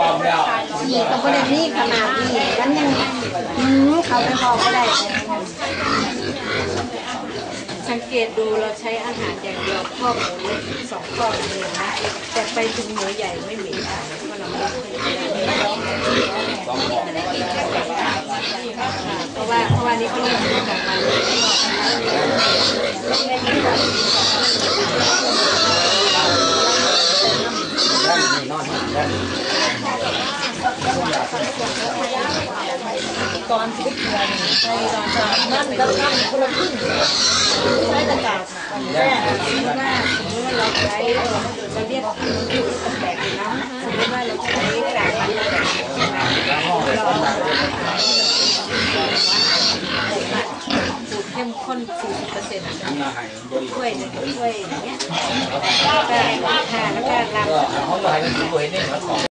ปอมแล้วนี่ก็ไม่ได้มีขนาดนี้มันยังอืมเขาไม่พอก็ได้ สังเกตดูเราใช้อาหารอย่างเดียวข้อหมูเล็กสองข้อเองนะแต่ไปถึงหมูใหญ่ไม่มีค่ะเพราะเราไม่เพราะว่าเพราะว่านี่เขาเรียก ว่ากาแมันว่าสมมติว่าเราใช้เราเรียกมันอยู่แปลกนะสมมติว่าเราใช้กากมันแบบเรา สูตรเข้น40เปอร์เซ็นต์ถ้วยหนึ่วยอย่างเงี้ยก็ค่ะแล้วก็รำเขาบอกให้วยเนี่ย